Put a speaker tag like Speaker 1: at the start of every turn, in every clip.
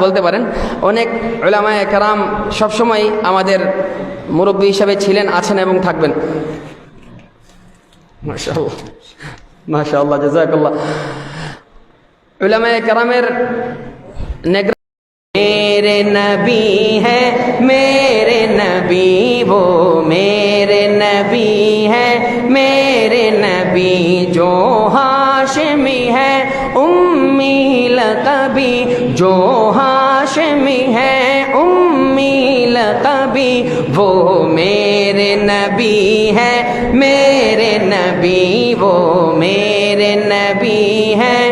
Speaker 1: বলতে পারেন, অনেক ওলামায় কারাম সবসময় আমাদের মুরব্বী হিসাবে ছিলেন, আছেন এবং থাকবেন। মেরে নবী জো হাশমি উম্মি لقبی جو ہاشمی ہے، امی لقبی وہ میرے نبی ہے، میرے نبی، وہ میرے نبی ہے۔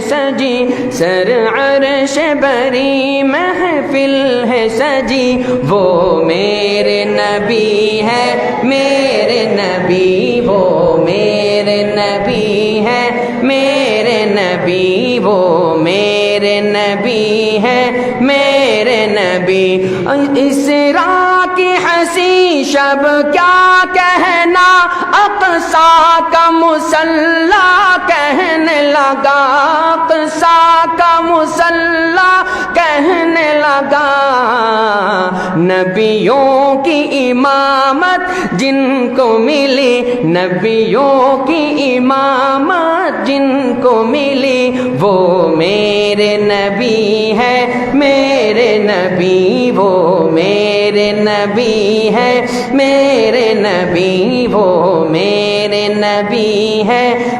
Speaker 1: سجی، سر عرش بری محفل ہے سجی۔ وہ میرے نبی ہے، میرے نبی، وہ میرے نبی ہے۔ میرے نبی، وہ میرے نبی ہے۔ میرے نبی، اس را کی ہنسی شب کیا کہنا؟ اقصا کا مسلح کہنے لگا، قصہ کا مسلح کہنے لگا۔ نبیوں کی امامت جن کو ملی، نبیوں کی امامت جن کو ملی۔ وہ میرے نبی ہے، میرے نبی، وہ میرے نبی ہے، میرے نبی، وہ میرے نبی ہے۔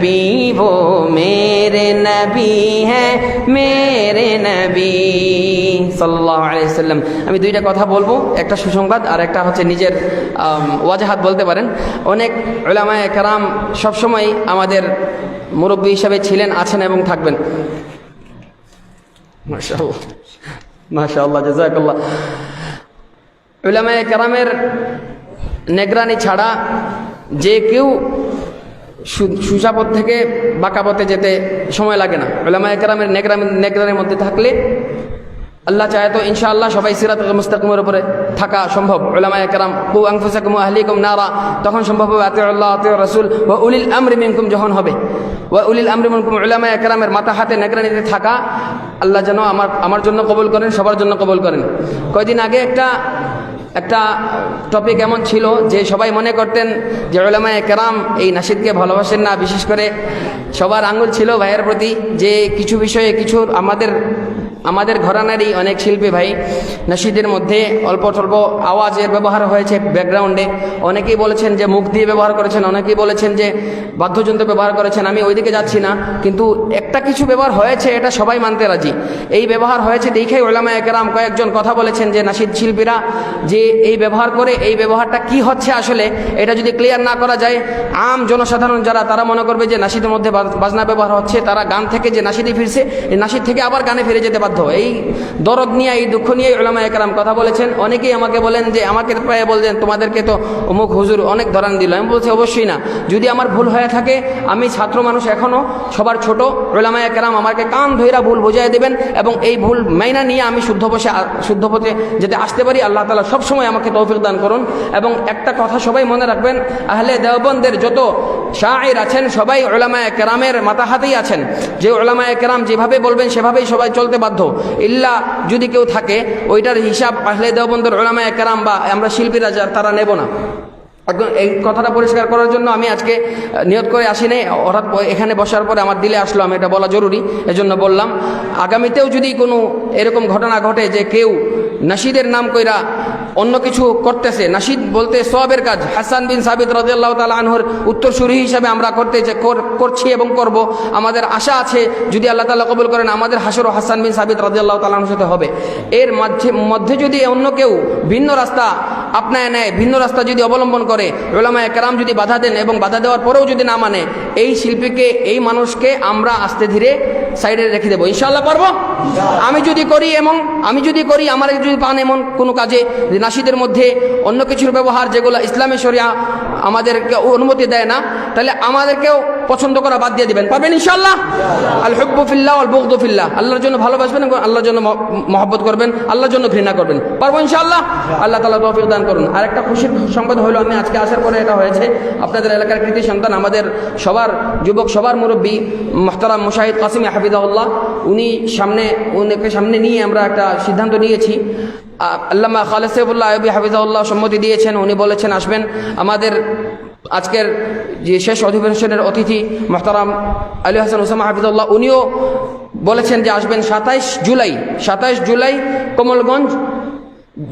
Speaker 1: नबी वो मेरे नबी है मेरे নবী সাল্লাল্লাহু আলাইহি সাল্লাম আমি দুইটা কথা বলবো একটা সুসংবাদ আর একটা হচ্ছে নিজের আম, ওয়াজাহাত বলতে পারেন অনেক ওলামায়ে কেরাম সবসময় আমাদের মুরব্বী হিসাবে ছিলেন আছেন এবং থাকবেন মাশাআল্লাহ মাশাআল্লাহ জাযাকাল্লাহ উলামায়ে কেরামের নেগরানি ছাড়া যে কেউ সু- সুসাপথ থেকে বাঁকাপথে যেতে সময় লাগে না। ওলামায়ে একরামের নেগরাম নেগরানের মধ্যে থাকলে আল্লাহ চায় তো ইনশাআল্লাহ সবাই সিরাত মুস্তাকিমের উপরে থাকা সম্ভব। ওলামায়ে একরাম কু আংফুসাকুম আহলিকুম নারা তখন সম্ভব হবে আতে আল্লাহ আতে রসুল ও উলিল আমরি মিনকুম যখন হবে। ও উলিল আমরি মিনকুম ওলামায়ে কেরামের মাথা হাতে নেগরানিতে থাকা, আল্লাহ যেন আমার আমার জন্য কবুল করেন, সবার জন্য কবুল করেন। কয়দিন আগে একটা একটা টপিক এমন ছিল যে সবাই মনে করতেন যে ওলামায় কেরাম এই নাসিদকে ভালোবাসেন না, বিশেষ করে সবার আঙুল ছিল ভাইয়ের প্রতি যে কিছু বিষয়ে কিছু আমাদের আমাদের ঘরানারই অনেক শিল্পী ভাই নাসিদের মধ্যে অল্প স্বল্প আওয়াজের ব্যবহার হয়েছে ব্যাকগ্রাউন্ডে। অনেকেই বলেছেন যে মুখ দিয়ে ব্যবহার করেছেন, অনেকেই বলেছেন যে বাদ্যযন্ত্র ব্যবহার করেছেন, আমি ওইদিকে যাচ্ছি না। কিন্তু একটা কিছু ব্যবহার হয়েছে, এটা সবাই মানতে রাজি। এই ব্যবহার হয়েছে দেখেই ওলামা একরাম কয়েকজন কথা বলেছেন যে নাসিদ শিল্পীরা যে এই ব্যবহার করে এই ব্যবহারটা কি হচ্ছে আসলে, এটা যদি ক্লিয়ার না করা যায়, আম জনসাধারণ যারা, তারা মনে করবে যে নাসিদের মধ্যে বাজ- বাজনা ব্যবহার হচ্ছে, তারা গান থেকে যে নাসিদে ফিরছে, এই নাসিদ থেকে আবার গানে ফিরে যেতে বাধ্য এই দরদ নিয়ে, এই দুঃখ নিয়ে ওলামা একরাম কথা বলেছেন। অনেকেই আমাকে বলেন যে, আমাকে প্রায় বলছেন, তোমাদেরকে তো অমুক হুজুর অনেক ধরান দিল। আমি বলছি, অবশ্যই না। যদি আমার ভুল হয়ে থাকে, আমি ছাত্র মানুষ এখনও সবার ছোট ওলামা একরাম আমাকে কান ধৈরা ভুল বুঝাই দেবেন এবং এই ভুল মাইনা নিয়ে আমি শুদ্ধ বসে শুদ্ধ পথে যেতে আসতে পারি। আল্লাহ তালা সবসময় আমাকে তৌফিক দান করুন। এবং একটা কথা সবাই মনে রাখবেন, আহলে দেওবন্দের যত শায়ের আছেন, সবাই ওলামায় কেরামের মাথা হাতেই আছেন। যে ওলামায় কেরাম যেভাবে বলবেন, সেভাবেই সবাই চলতে বাধ্য ইল্লা যদি কেউ থাকে, ওইটার হিসাব আসলে দেওবন্দর ওলামা একরাম বা আমরা শিল্পীরা যা তারা নেব না। একদম এই কথাটা পরিষ্কার করার জন্য আমি আজকে নিয়ত করে হঠাৎ প- এখানে বসার পরে আমার দিলে আসলো, আমি এটা বলা জরুরি। এজন্য বললাম, আগামীতেও যদি কোনো এরকম ঘটনা ঘটে যে কেউ নাসিদের নাম কইরা অন্য কিছু করতেছে। নাসিদ বলতে সবের কাজ। হাসান বিন সাবিত রাজিয়াল্লাহ তাল আনহর উত্তরসূরি হিসাবে আমরা করতে করছি এবং করব। আমাদের আশা আছে, যদি আল্লাহ তালা কবুল করেন, আমাদের হাসরও হাসান বিন সাবিত রাজিয়াল্লাহ তালাহর সাথে হবে। এর মাঝে মধ্যে যদি অন্য কেউ ভিন্ন রাস্তা আপনায় নেয়, ভিন্ন রাস্তা যদি অবলম্বন করে। ওলামা একরাম যদি বাধা দেন এবং বাধা দেওয়ার পরেও যদি না মানে এই শিল্পীকে, এই মানুষকে আমরা আস্তে ধীরে সাইডে রেখে দেবো। ইনশাল্লাহ পারব? আমি যদি করি এমন, আমি যদি করি, আমার যদি পান এমন কোনো কাজে, নাসিদের মধ্যে অন্য কিছুর ব্যবহার যেগুলো ইসলামী শরিয়া আমাদেরকে অনুমতি দেয় না, তাহলে আমাদেরকেও পছন্দ করা বাদ দিয়ে দিবেন। পাবেন ইনশাল্লাহ আল হব্বুফিল্লাহ আল বগদুফিল্লাহ আল্লাহর জন্য ভালোবাসবেন এবং আল্লাহর জন্য মহব্বত করবেন, আল্লাহর জন্য ঘৃণা করবেন। পারব ইনশাল্লাহ আল্লাহ তালা তৌফিক দান করুন। আর একটা খুশির সংবাদ হলো, আমি আজকে আসার পরে এটা হয়েছে, আপনাদের এলাকার কৃতি সন্তান আমাদের সবার, যুবক সবার মুরব্বী, মোহতারাম মুশাহিদ কাসিম হাফিজাউল্লাহ উনি সামনে, উনিকে সামনে নিয়ে আমরা একটা সিদ্ধান্ত নিয়েছি। আল্লামা খালেসেবুল্লাহ আয়বি হাফিজাউল্লাহ সম্মতি দিয়েছেন। উনি বলেছেন, আসবেন। আমাদের আজকের যে শেষ অধিবেশনের অতিথি মোহতারাম আলী হাসান ওসামা হাফিজুল্লাহ, উনিও বলেছেন যে আসবেন সাতাইশ জুলাই সাতাইশ জুলাই কমলগঞ্জ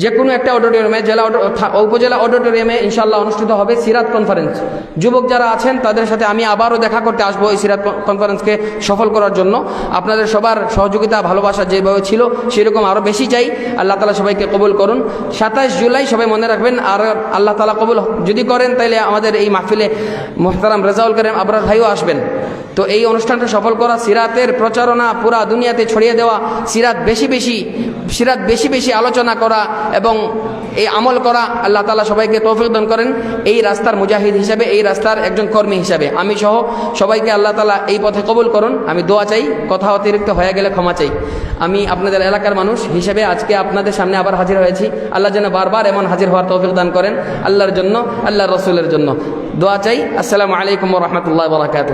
Speaker 1: যে কোনো একটা অডিটোরিয়ামে জেলা উপজেলা অডিটোরিয়ামে ইনশাল্লাহ অনুষ্ঠিত হবে সিরাত কনফারেন্স যুবক যারা আছেন, তাদের সাথে আমি আবারও দেখা করতে আসব এই সিরাত কনফারেন্সকে সফল করার জন্য। আপনাদের সবার সহযোগিতা, ভালোবাসা যেভাবে ছিল, সেরকম আরও বেশি চাই। আল্লাহ তালা সবাইকে কবুল করুন। সাতাশ জুলাই সবাই মনে রাখবেন, আর আল্লাহ তালা কবুল যদি করেন তাহলে আমাদের এই মাহফিলে মোহতারাম রেজাউল করিম আবরার ভাইও আসবেন। তো এই অনুষ্ঠানটা সফল করা, সিরাতের প্রচারণা পুরা দুনিয়াতে ছড়িয়ে দেওয়া, সিরাত বেশি বেশি, সিরাত বেশি বেশি আলোচনা করা এবং এই আমল করা, আল্লাহ তালা সবাইকে তৌফিক দান করেন। এই রাস্তার মুজাহিদ হিসাবে, এই রাস্তার একজন কর্মী হিসাবে। আমি সহ সবাইকে আল্লাহ তালা এই পথে কবুল করুন। আমি দোয়া চাই, কথা অতিরিক্ত হয়ে গেলে ক্ষমা চাই। আমি আপনাদের এলাকার মানুষ হিসেবে আজকে আপনাদের সামনে আবার হাজির হয়েছি। আল্লাহ যেন বারবার এমন হাজির হওয়ার তৌফিক দান করেন। আল্লাহর জন্য আল্লাহ রসুলের জন্য। দোয়া চাই আসসালামু আলাইকুম রহমতুল্লাহ বরাকাত